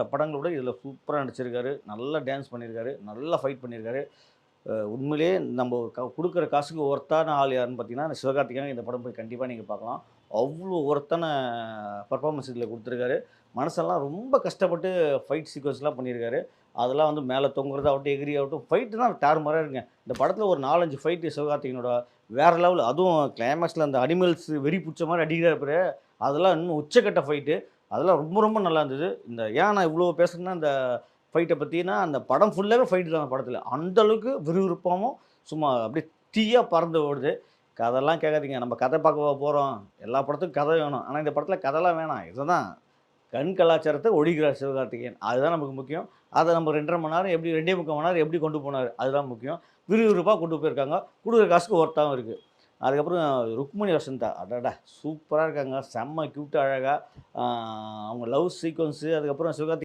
மற்ற படங்களோட இதில் சூப்பராக நடிச்சிருக்காரு. நல்லா டான்ஸ் பண்ணியிருக்காரு நல்லா ஃபைட் பண்ணியிருக்காரு உண்மையிலே உண்மையிலேயே நம்ம க கொடுக்குற காசுக்கு ஒர்த்தான ஆள் யாருன்னு பார்த்தீங்கன்னா சிவகார்த்திகேயன் இந்த படம் போய் கண்டிப்பாக நீங்கள் பார்க்கலாம் அவ்வளோ ஒர்த்தான பர்ஃபார்மன்ஸ் இதில் கொடுத்துருக்காரு. மனசெல்லாம் ரொம்ப கஷ்டப்பட்டு ஃபைட் சீக்வன்ஸ்லாம் பண்ணியிருக்காரு அதெல்லாம் வந்து மேலே தொங்குறதாகட்டும் எகிரி ஆகட்டும் ஃபைட்டு தான் டேர் மாதிரி இருங்க. இந்த படத்தில் ஒரு நாலஞ்சு ஃபைட்டு சிவகார்த்திகனோட வேறு லெவல் அதுவும் கிளைமேக்ஸில் அந்த அனிமல்ஸ் வெறி பிடிச்ச மாதிரி அடிக்கிறார் பிறகு அதெல்லாம் இன்னும் உச்சக்கட்ட ஃபைட்டு அதெல்லாம் ரொம்ப ரொம்ப நல்லா இருந்தது. இந்த ஏன் நான் இவ்வளோ பேசுகிறேன்னா இந்த ஃபைட்டை பற்றினா அந்த படம் ஃபுல்லாகவே ஃபைட்டு தான் அந்த படத்தில். அந்தளவுக்கு விறுவிறுப்பாகவும் சும்மா அப்படியே தீயாக பறந்து ஓடுது. கதைலாம் கேட்காதீங்க. நம்ம கதை பார்க்க போகிறோம் எல்லா படத்துக்கும் கதை வேணும். ஆனால் இந்த படத்தில் கதைலாம் வேணாம். இதுதான். கண் கலாச்சாரத்தை ஒழிக்கிறார் சிவகார்த்திகேயன். அதுதான் நமக்கு முக்கியம். அதை நம்ம ரெண்டரை மணி நேரம் எப்படி ரெண்டே முக்கால் மணி நேரம் எப்படி கொண்டு போனார் அதுதான் முக்கியம். விறுவிறுப்பாக கொண்டு போயிருக்காங்க. கொடுக்குற காசுக்கு ஒர்த்தாகவும் இருக்குது அதுக்கப்புறம் ருக்மணி வசந்தா அடடா சூப்பராக இருக்காங்க. செம்ம க்யூட்டாக அழகாக அவங்க லவ் சீக்வன்ஸு அதுக்கப்புறம் சிவகார்த்தி